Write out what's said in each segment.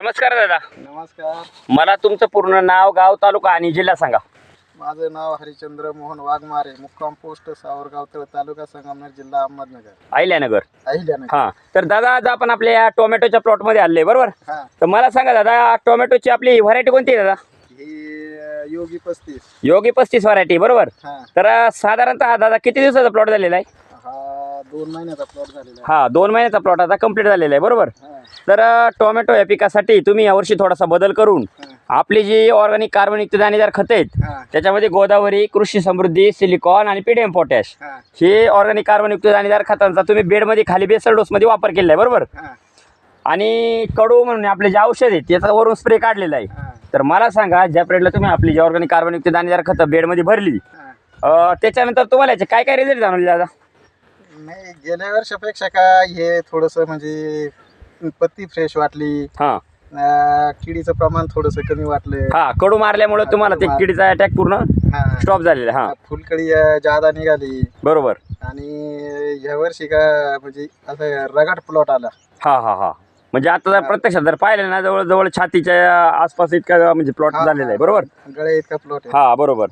नमस्कार दादा. नमस्कार. मला तुमचं पूर्ण नाव गाव तालुका आणि जिल्हा सांगा. माझं नाव हरिचंद्र मोहन वाघमारे मुक्काम पोस्ट सावरगाव तळ तालुका संगमनेर जिल्हा अहमदनगर. अहिल्यानगर. अहिल्यानगर. हा. तर दादा आज आपण आपल्या या टोमॅटोच्या प्लॉटमध्ये आले बरोबर? हा. तर मला सांगा दादा टोमॅटोची आपली व्हरायटी कोणती आहे दादा? ही अं, योगी पस्तीस. योगी पस्तीस व्हरायटी बरोबर? हा. तर अं, साधारणतः दादा किती दिवसाचा प्लॉट झालेला आहे? हा दोन महिन्याचा प्लॉट झालेला हा दोन महिन्याचा प्लॉट आता कंप्लीट झालेला आहे बरोबर? आहे तर टोमॅटो या पिकासाठी तुम्ही यावर्षी थोडासा बदल करून आपली जी ऑर्गॅनिक कार्बनयुक्त दाणेदार खतं आहेत त्याच्यामध्ये गोदावरी कृषी समृद्धी सिलिकॉन आणि पीडीएम पोटॅश हा, ऑर्गॅनिक कार्बनयुक्त दाणेदार खतांचा तुम्ही बेडमध्ये खाली बेसल डोसमध्ये वापर केलेला आहे बरोबर? आणि कडू म्हणून आपले जे औषध आहे त्याचा वरून स्प्रे काढलेला आहे. तर मला सांगा ज्या पिरियडला तुम्ही आपली जी ऑर्गॅनिक कार्बनयुक्त दाणेदार खतं बेडमध्ये भरली त्याच्यानंतर तुम्हाला याचे काय काय रिझल्ट जाणवले दादा? नाही गेल्या वर्षापेक्षा काय हे थोडंसं म्हणजे पत्ती फ्रेश वाटली. हां. अं, किडीचं प्रमाण थोडंसं कमी वाटलं हा कडू मारल्यामुळे तुम्हाला ते किडीचा अटॅक पूर्ण हा. स्टॉप झालेला. हा. फुलकळी अं, जादा निघाली. बरोबर. आणि ह्या वर्षी का म्हणजे असं रगाट प्लॉट आला. हा हा हा. म्हणजे आता जर प्रत्यक्षात जर पाहिलं ना जवळ जवळ छातीच्या आसपास इतका म्हणजे प्लॉट झालेला आहे बरोबर? गळे इतका प्लॉट आहे. हा बरोबर.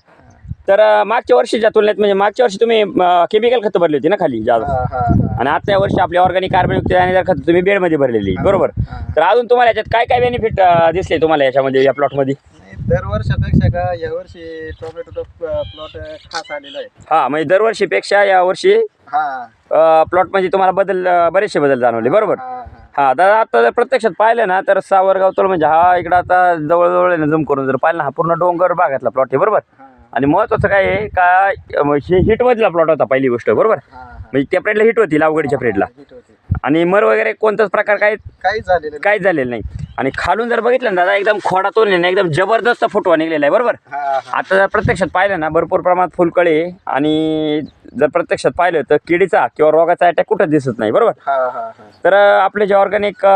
तर मागच्या वर्षीच्या तुलनेत म्हणजे मागच्या वर्षी तुम्ही केमिकल खतं भरली होती ना खाली हा. आणि आता या वर्षी आपली ऑर्गॅनिक कार्बनयुक्त दाणेदार खतं तुम्ही बेडमध्ये भरलेली बरोबर. तर अजून तुम्हाला याच्यात काय काय बेनिफिट दिसले तुम्हाला याच्यामध्ये या प्लॉटमध्ये दरवर्षापेक्षा का या वर्षी टोमॅटो प्लॉट खास आलेला आहे. हा म्हणजे दरवर्षीपेक्षा या वर्षी हा. प्लॉट म्हणजे तुम्हाला बदल बरेचसे बदल जाणवले बरोबर? हा, दादा आता जर प्रत्यक्षात पाहिलं ना तर सावरगाव तळ म्हणजे हा इकडं आता जवळजवळ जम करून जर पाहिलं ना हा पूर्ण डोंगर भागातला प्लॉट आहे बरोबर? आणि महत्वाचं काय आहे का अं, हे हिटमधला प्लॉट होता पहिली गोष्ट बरोबर. म्हणजे त्या प्रेडला हिट होती लावगडीच्या प्रेडला हिट. आणि मर वगैरे कोणताच प्रकार काय काहीच झालेलं नाही. काहीच झालेलं नाही आणि खालून जर बघितलं ना दादा एकदम खोडातून आहे ना एकदम जबरदस्त फुटवा निघलेला आहे बरोबर. आता जर प्रत्यक्षात पाहिलं ना भरपूर प्रमाणात फुलकळे आणि जर प्रत्यक्षात पाहिलं तर किडीचा किंवा रोगाचा अटॅक कुठं दिसत नाही बरोबर हा, हा, हा. तर आपले जे ऑर्गॅनिक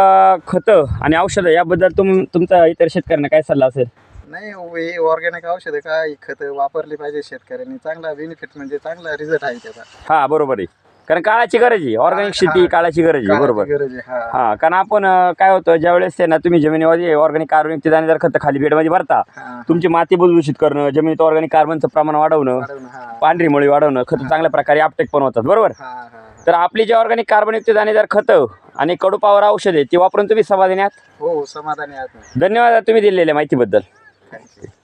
खतं आणि औषधं याबद्दल तुम तुमचा इतर शेतकऱ्यांना काय सल्ला असेल नाही हे ऑर्गॅनिक औषध काय खत वापरली पाहिजे शेतकऱ्यांनी? चांगला बेनिफिट म्हणजे चांगला रिझल्ट आहे त्याचा. हा बरोबर आहे. कारण काळाची गरज आहे ऑर्गॅनिक शेती हा. काळाची गरज आहे बरोबर. काळाची गरज आहे हा. हा कारण आपण अं, काय होतं ज्यावेळेस आहे ना तुम्ही जमिनीमध्ये ऑर्गॅनिक कार्बनिक दाणेदार खतं खाली बेडमध्ये भरता. हा, तुमची माती बुलदूषित करणं जमिनीत ऑर्गॅनिक कार्बनचं प्रमाण वाढवणं वाढवणं, हा. पांढरी मुळी वाढवणं खतं चांगल्या प्रकारे आपटेक पण होतात बरोबर? हा, हा, हा. तर आपली जे ऑर्गॅनिक कार्बनयुक्त दाणेदार खतं आणि कडूपावर औषधे ती वापरून तुम्ही समाधानी आहात? हो समाधानी आहात धन्यवाद तुम्ही दिलेल्या माहितीबद्दल. Thank you.